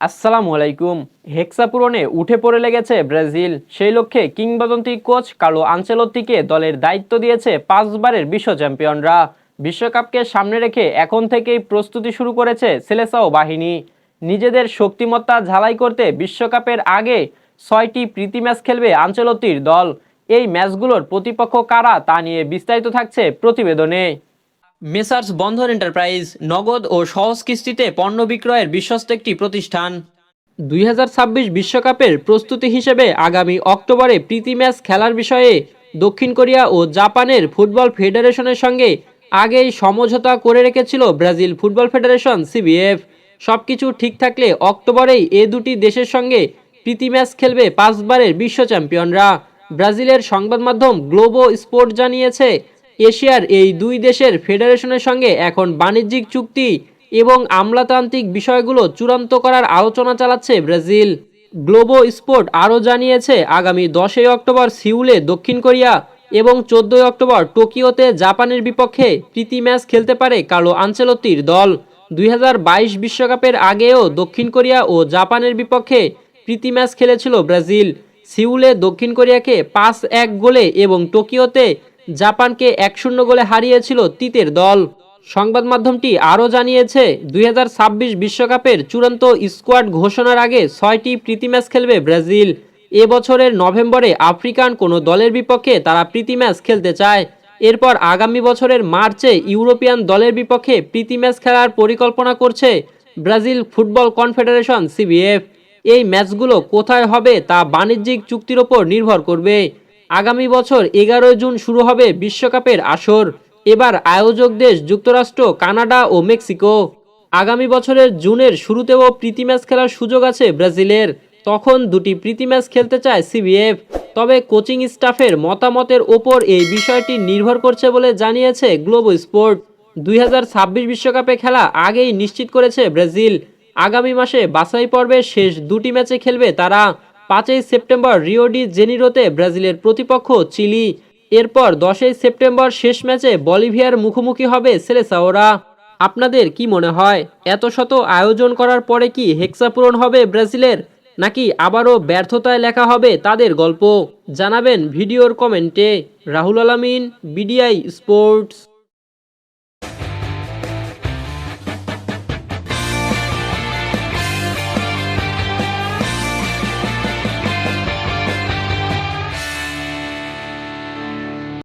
আসসালামু আলাইকুম। হেক্সা পূরণে উঠে পড়ে লেগেছে ব্রাজিল। সেই লক্ষ্যে কিংবদন্তি কোচ কালো আঞ্চেলত্তিকে দলের দায়িত্ব দিয়েছে পাঁচবারের বিশ্ব চ্যাম্পিয়নরা। বিশ্বকাপকে সামনে রেখে এখন থেকেই প্রস্তুতি শুরু করেছে সেলেসাও বাহিনী। নিজেদের শক্তিমত্তা ঝালাই করতে বিশ্বকাপের আগে ছয়টি প্রীতি ম্যাচ খেলবে আঞ্চলত্তির দল। এই ম্যাচগুলোর প্রতিপক্ষ কারা তা নিয়ে বিস্তারিত থাকছে প্রতিবেদনে। মেসার্স বন্ধন এন্টারপ্রাইজ নগদ ও সহজ কিস্তিতে পণ্য বিক্রয়ের বিশ্বস্ত একটি প্রতিষ্ঠান। দুই বিশ্বকাপের প্রস্তুতি হিসেবে আগামী অক্টোবরে প্রীতি ম্যাচ খেলার বিষয়ে দক্ষিণ কোরিয়া ও জাপানের ফুটবল ফেডারেশনের সঙ্গে আগেই সমঝোতা করে রেখেছিল ব্রাজিল ফুটবল ফেডারেশন, সিবিএফ। সবকিছু ঠিক থাকলে অক্টোবরেই এ দুটি দেশের সঙ্গে প্রীতি ম্যাচ খেলবে পাঁচবারের বিশ্ব চ্যাম্পিয়নরা। ব্রাজিলের সংবাদ মাধ্যম গ্লোবো স্পোর্ট জানিয়েছে এশিয়ার এই দুই দেশের ফেডারেশনের সঙ্গে এখন বাণিজ্যিক চুক্তি এবং আমলাতান্ত্রিক বিষয়গুলো চূড়ান্ত করার আলোচনা চালাচ্ছে ব্রাজিল। গ্লোবো স্পোর্ট আরও জানিয়েছে, আগামী দশই অক্টোবর সিউলে দক্ষিণ কোরিয়া এবং চোদ্দই অক্টোবর টোকিওতে জাপানের বিপক্ষে প্রীতি ম্যাচ খেলতে পারে কালো আঞ্চেলত্তির দল। দুই বিশ্বকাপের আগেও দক্ষিণ কোরিয়া ও জাপানের বিপক্ষে প্রীতি ম্যাচ খেলেছিল ব্রাজিল। সিউলে দক্ষিণ কোরিয়াকে পাঁচ এক গোলে এবং টোকিওতে জাপানকে এক শূন্য গোলে হারিয়েছিল তিতের দল। সংবাদ মাধ্যমটি আরও জানিয়েছে, দুই বিশ্বকাপের চূড়ান্ত স্কোয়াড ঘোষণার আগে ছয়টি প্রীতি ম্যাচ খেলবে ব্রাজিল। এ বছরের নভেম্বরে আফ্রিকান কোনো দলের বিপক্ষে তারা প্রীতি ম্যাচ খেলতে চায়। এরপর আগামী বছরের মার্চে ইউরোপিয়ান দলের বিপক্ষে প্রীতি ম্যাচ খেলার পরিকল্পনা করছে ব্রাজিল ফুটবল কনফেডারেশন, সিবিএফ। এই ম্যাচগুলো কোথায় হবে তা বাণিজ্যিক চুক্তির ওপর নির্ভর করবে। আগামী বছর এগারোই জুন শুরু হবে বিশ্বকাপের আসর। এবার আয়োজক দেশ যুক্তরাষ্ট্র, কানাডা ও মেক্সিকো। আগামী বছরের জুনের শুরুতেও প্রীতি ম্যাচ খেলার সুযোগ আছে ব্রাজিলের। তখন দুটি প্রীতি ম্যাচ খেলতে চায় সিবিএফ। তবে কোচিং স্টাফের মতামতের ওপর এই বিষয়টি নির্ভর করছে বলে জানিয়েছে গ্লোবো স্পোর্ট। দুই বিশ্বকাপে খেলা আগেই নিশ্চিত করেছে ব্রাজিল। আগামী মাসে বাছাই পর্বের শেষ দুটি ম্যাচে খেলবে তারা। পাঁচই সেপ্টেম্বর রিও ডি জেনিরোতে ব্রাজিলের প্রতিপক্ষ চিলি। এরপর দশই সেপ্টেম্বর শেষ ম্যাচে বলিভিয়ার মুখোমুখি হবে সেলেসাওরা। আপনাদের কি মনে হয়? এত শত আয়োজন করার পরে কি হেক্সা পূরণ হবে ব্রাজিলের? নাকি আবারও ব্যর্থতায় লেখা হবে তাদের গল্প? জানাবেন ভিডিওর কমেন্টে। রাহুল আলামিন, বিডিআই স্পোর্টস।